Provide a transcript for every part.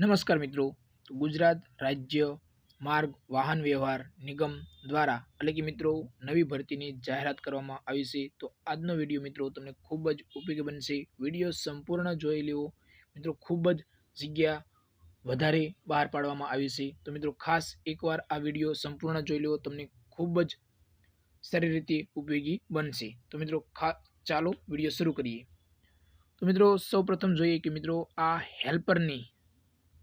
નમસ્કાર મિત્રો. ગુજરાત રાજ્ય માર્ગ વાહન વ્યવહાર નિગમ દ્વારા એટલે કે મિત્રો નવી ભરતીની જાહેરાત કરવામાં આવી છે. તો આજનો વીડિયો મિત્રો તમને ખૂબ જ ઉપયોગી બનશે. વીડિયો સંપૂર્ણ જોઈ લેવો મિત્રો ખૂબ જ જગ્યા વધારે બહાર પાડવામાં આવી છે. તો મિત્રો ખાસ એકવાર આ વીડિયો સંપૂર્ણ જોઈ લેવો તમને ખૂબ જ સારી રીતે ઉપયોગી બનશે. તો મિત્રો ખા, ચાલો વીડિયો શરૂ કરીએ. તો મિત્રો સૌપ્રથમ જોઈએ કે મિત્રો આ હેલ્પરની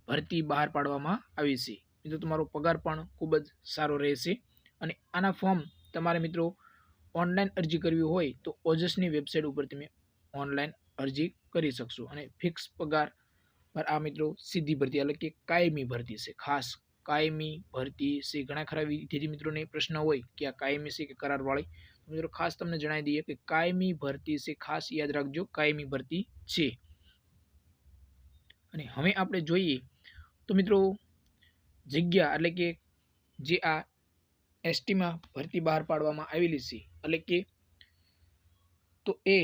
ભરતી બહાર પાડવામાં આવી છે. મિત્રો, તમારો પગાર પણ ખૂબ જ સારો રહેશે અને આના ફોર્મ તમારે મિત્રો ઓનલાઈન અરજી કરવી હોય તો ઓજસની વેબસાઇટ ઉપર તમે ઓનલાઈન અરજી કરી શકશો અને ફિક્સ પગાર પર આ મિત્રો સીધી ભરતી, એટલે કે કાયમી ભરતી છે. ખાસ કાયમી ભરતી છે. ઘણા ખરા વિદ્યાર્થી મિત્રોને પ્રશ્ન હોય કે આ કાયમી છે કે કરારવાળી? મિત્રો, ખાસ તમને જણાવી દઈએ કે કાયમી ભરતી છે. ખાસ યાદ રાખજો, કાયમી ભરતી છે. અને હવે આપણે જોઈએ તો મિત્રો, જગ્યા એટલે કે જે આ એસટીમાં ભરતી બહાર પાડવામાં આવેલી છે, એટલે કે તો એ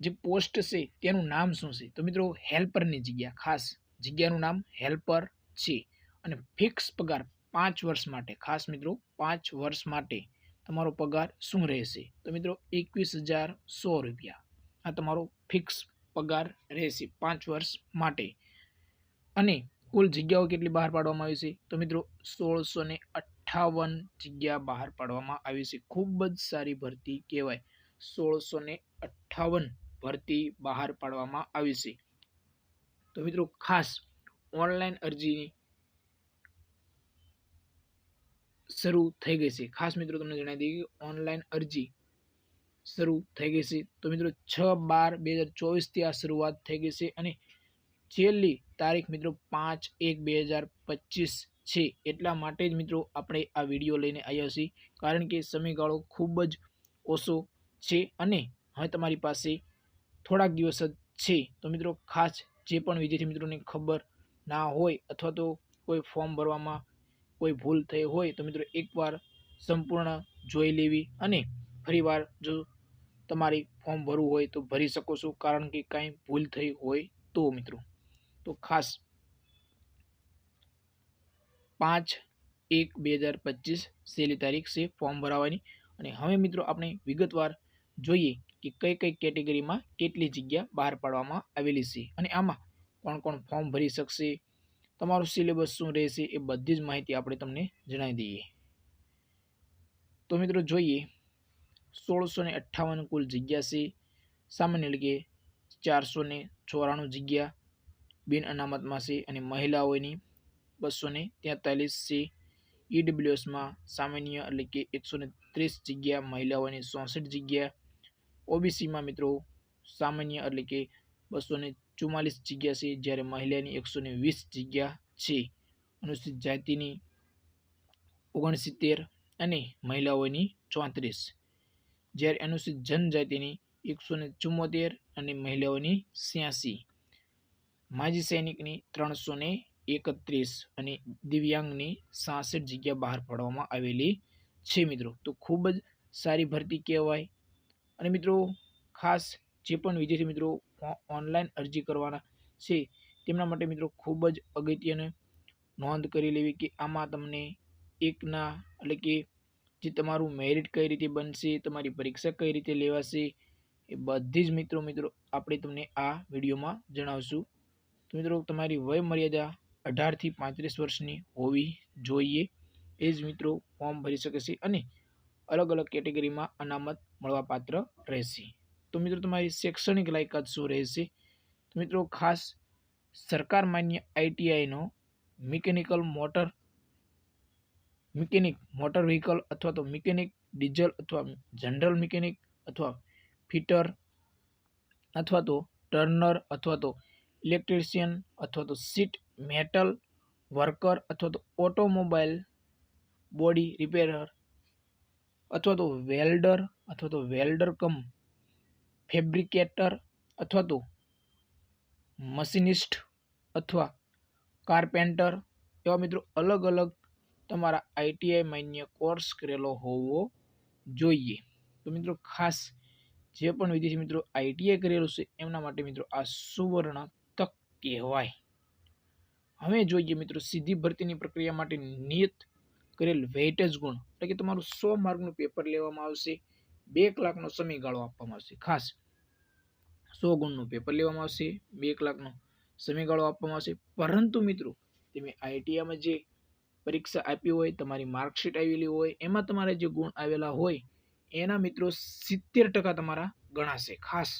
જે પોસ્ટ છે તેનું નામ શું છે? તો મિત્રો, હેલ્પરની જગ્યા, ખાસ જગ્યાનું નામ હેલ્પર છે. અને ફિક્સ પગાર પાંચ વર્ષ માટે, ખાસ મિત્રો, પાંચ વર્ષ માટે તમારો પગાર શું રહેશે? તો મિત્રો, એકવીસ હજાર સો રૂપિયા આ તમારો ફિક્સ પગાર રહેશે પાંચ વર્ષ માટે. અને કુલ જગ્યાઓ કેટલી બહાર પાડવામાં આવી છે? તો મિત્રો સોળસો ને અઠ્ઠાવન જગ્યા બહાર પાડવામાં આવી છે. ખૂબ જ સારી ભરતી કહેવાય. સોળસો ને અઠ્ઠાવન ભરતી બહાર પાડવામાં આવી છે. તો મિત્રો, ખાસ ઓનલાઈન અરજીની શરૂ થઈ ગઈ છે. ખાસ મિત્રો, તમને જણાવી દઈએ કે ઓનલાઈન અરજી શરૂ થઈ ગઈ છે. તો મિત્રો, છ બાર બે હજાર ચોવીસથી આ શરૂઆત થઈ ગઈ છે અને છેલ્લી તારીખ મિત્રો પાંચ એક બે હજાર પચીસ છે. એટલા માટે જ મિત્રો આપણે આ વીડિયો લઈને આવ્યા છીએ. કારણ કે સમયગાળો ખૂબ જ ઓછો છે અને હવે તમારી પાસે થોડાક દિવસ જ છે. તો મિત્રો ખાસ જે પણ વિદ્યાર્થી મિત્રોને ખબર ના હોય અથવા તો કોઈ ફોર્મ ભરવામાં કોઈ ભૂલ થઈ હોય તો મિત્રો એકવાર સંપૂર્ણ જોઈ લેવી અને ફરીવાર જો તમારી ફોર્મ ભરવું હોય તો ભરી શકો છો. કારણ કે કાંઈ ભૂલ થઈ હોય તો મિત્રો. તો ખાસ પાંચ એક બે હજાર પચીસ છેલ્લી તારીખ છે ફોર્મ ભરાવાની. અને હવે મિત્રો આપણે વિગતવાર જોઈએ કે કઈ કઈ કેટેગરીમાં કેટલી જગ્યા બહાર પાડવામાં આવેલી છે અને આમાં કોણ કોણ ફોર્મ ભરી શકશે, તમારું સિલેબસ શું રહેશે એ બધી જ માહિતી આપણે તમને જણાવી દઈએ. તો મિત્રો જોઈએ, સોળસો ને અઠ્ઠાવન કુલ જગ્યા છે. સામાન્ય એટલે ચારસો ને ચોરાણું જગ્યા બિન અનામતમાં છે અને મહિલાઓની બસો ને તેતાલીસ છે ઈડબ્લ્યુએસમાં સામાન્ય એટલે કે એકસો ને ત્રીસ જગ્યા, મહિલાઓની ચોસઠ જગ્યા. ઓબીસીમાં મિત્રો સામાન્ય એટલે કે બસો ને ચુમ્માલીસ જગ્યા છે, જ્યારે મહિલાની એકસો ને વીસ જગ્યા છે. અનુસૂચિત જાતિની ઓગણસિત્તેર અને મહિલાઓની ચોત્રીસ. જ્યારે અનુસૂચિત જનજાતિની એકસો ને ચુમ્મોતેર અને મહિલાઓની છ્યાસી. માજી સૈનિકની ત્રણસો ને એકત્રીસ અને દિવ્યાંગની સાસઠ જગ્યા બહાર પાડવામાં આવેલી છે મિત્રો. તો ખૂબ જ સારી ભરતી કહેવાય. અને મિત્રો, ખાસ જે પણ વિદ્યાર્થી મિત્રો ઓનલાઈન અરજી કરવાના છે, તેમના માટે મિત્રો ખૂબ જ અગત્યને નોંધ કરી લેવી કે આમાં તમને એકના એટલે કે જે તમારું મેરિટ કઈ રીતે બનશે, તમારી પરીક્ષા કઈ રીતે લેવાશે, એ બધી જ મિત્રો મિત્રો આપણે તમને આ વિડીયોમાં જણાવશું. તો મિત્રો, તમારી વય મર્યાદા અઢારથી પાંત્રીસ વર્ષની હોવી જોઈએ. એ જ મિત્રો, ફોર્મ ભરી શકે છે અને અલગ અલગ કેટેગરીમાં અનામત મળવાપાત્ર રહેશે. તો મિત્રો, તમારી શૈક્ષણિક લાયકાત શું રહેશે? તો મિત્રો, ખાસ સરકાર માન્ય આઈટીઆઈનો mechanical motor, mechanic motor vehicle અથવા તો મિકેનિક ડીઝલ અથવા જનરલ મિકેનિક અથવા ફિટર અથવા તો ટર્નર અથવા તો ઇલેક્ટ્રિશિયન અથવા તો સીટ મેટલ વર્કર અથવા તો ઓટોમોબાઈલ બોડી રિપેરર અથવા તો વેલ્ડર અથવા તો વેલ્ડર કમ ફેબ્રિકેટર અથવા તો મશીનિસ્ટ અથવા કાર્પેન્ટર એવા મિત્રો અલગ અલગ તમારા આઈટીઆઈ માન્ય કોર્સ કરેલો હોવો જોઈએ તો મિત્રો ખાસ જે પણ વિદેશી મિત્રો આઈટીઆઈ કરેલું છે એમના માટે મિત્રો આ સુવર્ણ તક કહેવાય. હવે જોઈએ મિત્રો, સીધી ભરતીની પ્રક્રિયા માટે નિયત કરેલ વેઇટેજ ગુણ, એટલે કે તમારું સો માર્કનું પેપર લેવામાં આવશે, બે કલાકનો સમયગાળો આપવામાં આવશે. ખાસ સો ગુણનું પેપર લેવામાં આવશે, બે કલાકનો સમયગાળો આપવામાં આવશે. પરંતુ મિત્રો, તમે આઈટીઆઈમાં જે પરીક્ષા આપી હોય, તમારી માર્કશીટ આવેલી હોય, એમાં તમારે જે ગુણ આવેલા હોય, એના મિત્રો સિત્તેર ટકા તમારા ગણાશે. ખાસ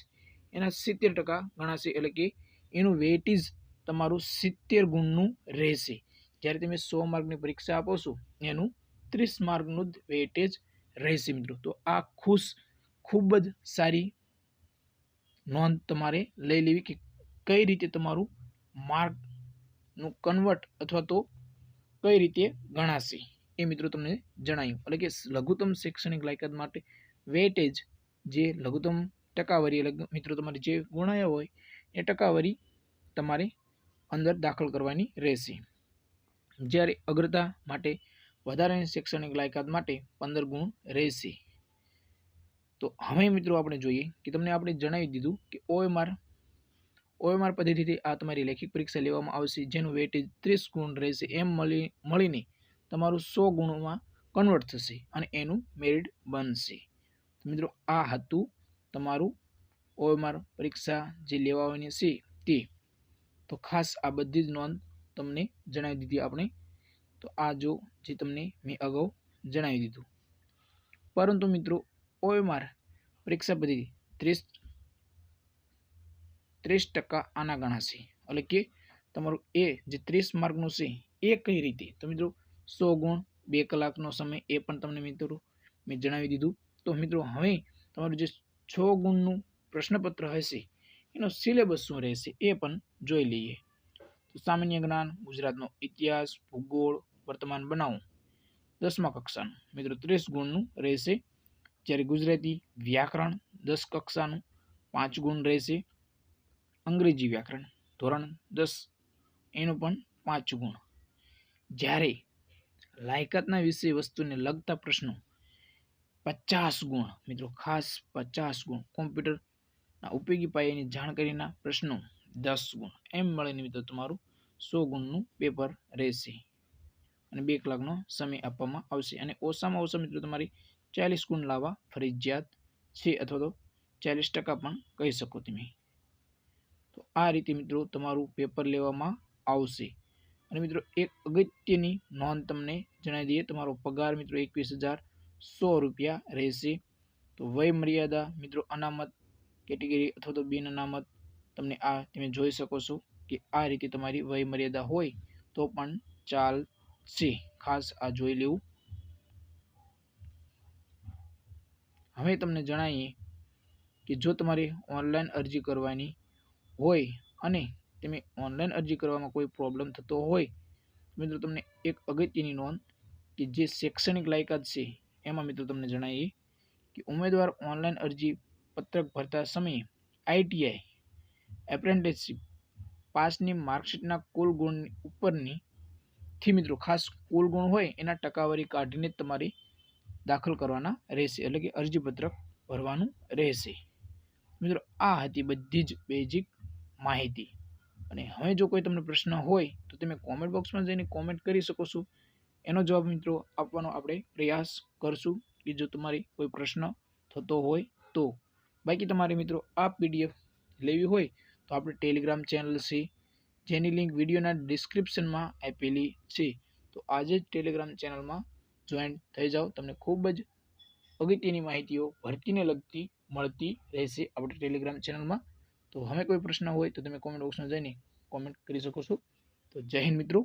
એના સિત્તેર ટકા ગણાશે, એટલે કે એનું વેઇટેજ તમારું સિત્તેર ગુણનું રહેશે. જ્યારે તમે સો માર્કની પરીક્ષા આપો છો, એનું ત્રીસ માર્કનું જ વેઇટેજ રહેશે મિત્રો. તો આ ખુશ, ખૂબ જ સારી નોંધ તમારે લઈ લેવી કે કઈ રીતે તમારું માર્કનું કન્વર્ટ અથવા તો કઈ રીતે ગણાશે એ મિત્રો તમને જણાવ્યું એટલે કે લઘુત્તમ શૈક્ષણિક લાયકાત માટે વેટેજ જે લઘુત્તમ ટકાવારી એટલે મિત્રો તમારે જે ગુણાયા હોય એ ટકાવારી તમારે અંદર દાખલ કરવાની રહેશે. જ્યારે અગ્રતા માટે વધારાની શૈક્ષણિક લાયકાત માટે પંદર ગુણ રહેશે. તો હવે મિત્રો આપણે જોઈએ કે તમને આપણે જણાવી દીધું કે ઓએમઆર ઓએમઆર પદ્ધતિથી આ તમારી લેખિત પરીક્ષા લેવામાં આવશે, જેનું વેટેજ ત્રીસ ગુણ રહેશે. એમ મળી, મળીને તમારું સો ગુણમાં કન્વર્ટ થશે અને એનું મેરિટ બનશે. મિત્રો આ હતું તમારું ઓએમઆર પરીક્ષા જે લેવાની છે તે. તો ખાસ આ બધી જ નોંધ તમને જણાવી દીધી આપણે. તો આ જો જે તમને મેં અગાઉ જણાવી દીધું. પરંતુ મિત્રો, ઓએમઆર પરીક્ષા પદ્ધતિ ત્રીસ ત્રીસ ટકા આના ગણાશે એટલે કે તમારું એ જે ત્રીસ માર્કનું છે એ કઈ રીતે? તો મિત્રો, સો ગુણ બે કલાકનો સમય એ પણ તમને મિત્રો મેં જણાવી દીધું. તો મિત્રો, હવે તમારું જે છ ગુણનું પ્રશ્નપત્ર હશે. એનો સિલેબસ શું રહેશે એ પણ જોઈ લઈએ. તો સામાન્ય જ્ઞાન, ગુજરાતનો ઇતિહાસ, ભૂગોળ, વર્તમાન બનાવો. દસમા કક્ષાનું. મિત્રો, ત્રીસ ગુણનું રહેશે. જ્યારે ગુજરાતી વ્યાકરણ દસ કક્ષાનું પાંચ ગુણ રહેશે. અંગ્રેજી વ્યાકરણ ધોરણ દસ. એનું પણ પાંચ ગુણ. જ્યારે લાયકાતના વિષય વસ્તુને લગતા પ્રશ્નો પચાસ ગુણ, મિત્રો, ખાસ પચાસ ગુણ. કોમ્પ્યુટરના ઉપયોગી પાયાની જાણકારીના પ્રશ્નો, દસ ગુણ. એમ મળીને, મિત્રો, તમારું સો ગુણનું પેપર રહેશે. અને બે કલાકનો સમય આપવામાં આવશે. અને ઓછામાં ઓછા, મિત્રો, તમારી ચાલીસ ગુણ લાવવા ફરજિયાત છે અથવા તો ચાલીસ ટકા પણ કહી શકો તમે. તો આ રીતે, મિત્રો, તમારું પેપર લેવામાં આવશે. અને, મિત્રો, એક અગત્યની નોંધ તમને જણાવી દઈએ. તમારો પગાર, મિત્રો, એકવીસ હજાર સો રૂપિયા રહેશે. તો વય મર્યાદા મિત્રો અનામત કેટેગરી અથવા તો બિન અનામત તમને આ તમે જોઈ શકો છો કે આ રીતે તમારી વય મર્યાદા હોય તો પણ ચાલશે. ખાસ આ જોઈ લેવું. હવે તમને જણાવીએ કે જો તમારે ઓનલાઈન અરજી કરવાની હોય અને તમે ઓનલાઈન અરજી કરવામાં કોઈ પ્રોબ્લેમ થતો હોય, મિત્રો તમને એક અગત્યની નોંધ કે જે શૈક્ષણિક લાયકાત છે એમાં મિત્રો તમને જણાવીએ કે ઉમેદવાર ઓનલાઈન અરજી પત્રક ભરતા સમયે આઈટીઆઈ એપ્રેન્ટિસશીપ પાસની માર્કશીટના કુલ ગુણ ઉપરની થી મિત્રો ખાસ કુલ ગુણ હોય એના ટકાવારી કાઢીને તમારે દાખલ કરવાના રહેશે. એટલે કે અરજીપત્રક ભરવાનું રહેશે. મિત્રો આ હતી બધી જ બેઝિક માહિતી. અને હવે જો કોઈ તમને પ્રશ્ન હોય તો તમે કોમેન્ટ બોક્સમાં જઈને કોમેન્ટ કરી શકો છો. એનો જવાબ મિત્રો આપવાનો આપણે પ્રયાસ કરશું કે જો તમારી કોઈ પ્રશ્ન થતો હોય તો. બાકી તમારે મિત્રો આ પીડીએફ લેવી હોય તો આપણે ટેલિગ્રામ ચેનલ છે, જેની લિંક વિડીયોના ડિસ્ક્રિપ્શનમાં આપેલી છે. તો આજે જ ટેલિગ્રામ ચેનલમાં જોઈન થઈ જાઓ, તમને ખૂબ જ અગત્યની માહિતીઓ ભરતીને લગતી મળતી રહેશે આપણે ટેલિગ્રામ ચેનલમાં. તો હવે કોઈ પ્રશ્ન હોય તો તમે કોમેન્ટ બોક્સમાં જઈને કોમેન્ટ કરી શકો છો. તો જય હિન્દ મિત્રો.